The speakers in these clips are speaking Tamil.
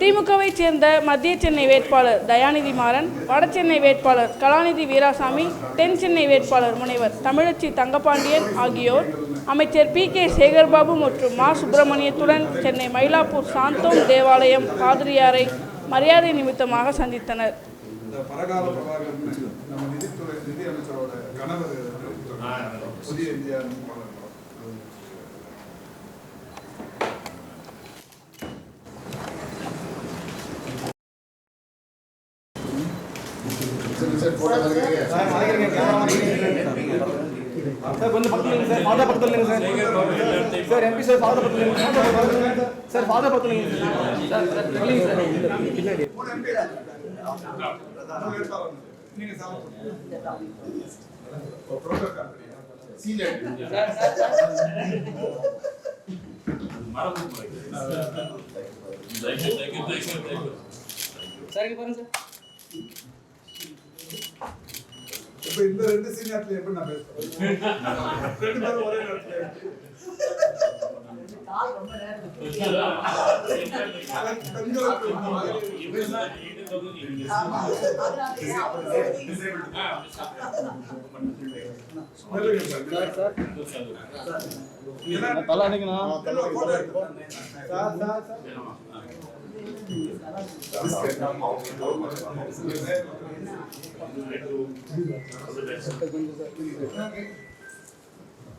திமுகவைச் சேர்ந்த மத்திய சென்னை வேட்பாளர் தயாநிதி மாறன் வடசென்னை வேட்பாளர் கலாநிதி வீராசாமி தென் சென்னை வேட்பாளர் முனைவர் தமிழச்சி தங்கபாண்டியன் ஆகியோர் அமைச்சர் பி கே சேகர்பாபு மற்றும் மா சுப்பிரமணியத்துடன் சென்னை மயிலாப்பூர் சாந்தோம் தேவாலயம் பாதிரியாரை மரியாதை நிமித்தமாக சந்தித்தனர். புதிய இந்தியா ಸರ್ ಒಂದು ಪಕ್ಕದಲ್ಲಿ ಸರ್ ಫಾದರ್ ಪಕ್ಕದಲ್ಲಿ sir sir M P sir father ಪಕ್ಕದಲ್ಲಿ ಸರ್ ಫಾದರ್ ಪಕ್ಕದಲ್ಲಿ ಸರ್ ಸರ್ ಸರ್ இப்ப இந்த ரெண்டு சீனியர்ல எப்படி நான் பேசுறேன் ரெண்டு பேரும் ஒரே நேரத்துல தலை அடிக்கணும் சார் சார்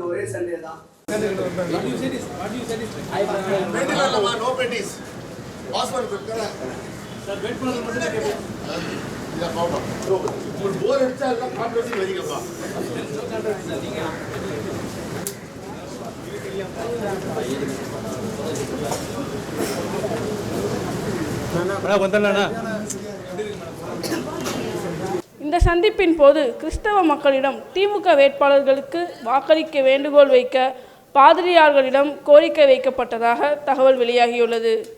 ஒரே சண்டே தான் நோ பெட்டிஸ் பாஸ்போர்ட் கொடுக்கற ஒரு போர் அடிச்சா எல்லாம் கான்ட்ரோவர்சி வரிங்கப்பா வந்தேண்ணா இந்த சந்திப்பின் போது கிறிஸ்தவ மக்களிடம் திமுக வேட்பாளர்களுக்கு வாக்களிக்க வேண்டுகோள் வைக்க பாதிரியார்களிடம் கோரிக்கை வைக்கப்பட்டதாக தகவல் வெளியாகியுள்ளது.